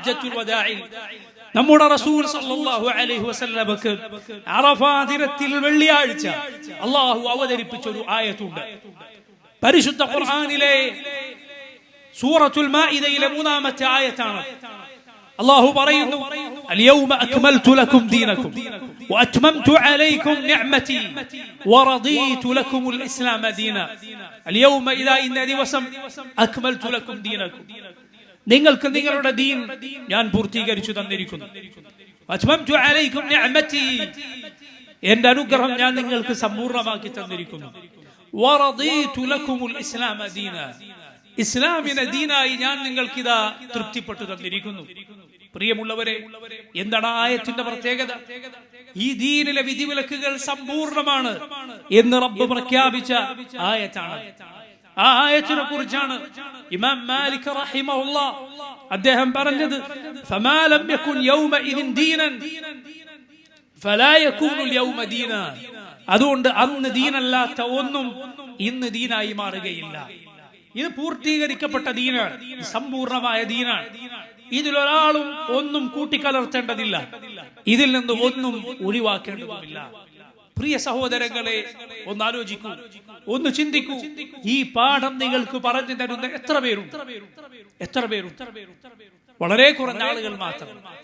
ഹജ്ജത്തുൽ വദാഇൽ നമ്മുടെ റസൂൽ സല്ലല്ലാഹു അലൈഹി വസല്ലമക്ക് അറഫാ ദിനത്തിൽ വെള്ളിയാഴ്ച അള്ളാഹു അവതരിപ്പിച്ച ഒരു ആയത്തുണ്ട് പരിശുദ്ധ ഖുർആനിലെ സൂറത്തുൽ മാഇദയിലെ മൂന്നാമത്തെ ആയത്താണ് അള്ളാഹു പറയുന്നു اليوم أكملت لكم دينكم وأتممت عليكم نعمتي ورضيت لكم الإسلام دينا اليوم إذا إن ദിവസം أكملت لكم دينكم നിങ്ങൾക്ക് നിങ്ങളുടെ ദീൻ ഞാൻ പൂർത്തീകരിച്ചു തന്നിരിക്കുന്നു. എന്റെ അനുഗ്രഹം ഞാൻ നിങ്ങൾക്ക് സമ്പൂർണമാക്കി തന്നിരിക്കുന്നു. ഇസ്ലാമിനെ ദീനായി ഞാൻ നിങ്ങൾക്ക് ഇതാ തൃപ്തിപ്പെട്ടു തന്നിരിക്കുന്നു. പ്രിയമുള്ളവരെ എന്താണ് ആയത്തിന്റെ പ്രത്യേകത? ഈ ദീനിലെ വിധിവിലക്കുകൾ സമ്പൂർണമാണ് എന്ന് റബ്ബ് പ്രഖ്യാപിച്ച ആയത്താണ്. ആ ആയത്തിനെ കുറിച്ചാണ് ഇമാം മാലിക് റഹിമഹുല്ല അദ്ദേഹം പറഞ്ഞത് ഫമാ യകുൻ യൗമ യൗമഇദിൻ ദീനൻ ഫലാ യകൂനു യൗമ ദീന. അതുകൊണ്ട് അന്ന് ദീനല്ലാത്ത ഒന്നും ഇന്ന് ദീനായി മാറുകയില്ല. ഇത് പൂർത്തീകരിക്കപ്പെട്ട ദീനാണ് സമ്പൂർണമായ ദീനാണ്. ഇതിലൊരാളും ഒന്നും കൂട്ടിക്കലർത്തേണ്ടതില്ല. ഇതിൽ നിന്ന് ഒന്നും ഒഴിവാക്കേണ്ടതുമില്ല. പ്രിയ സഹോദരങ്ങളെ ഒന്ന് ആലോചിക്കൂ ഒന്ന് ചിന്തിക്കൂ. ഈ പാഠം നിങ്ങൾക്ക് പറഞ്ഞു തരുന്ന എത്ര പേരും എത്ര പേരും വളരെ കുറഞ്ഞ ആളുകൾ മാത്രം.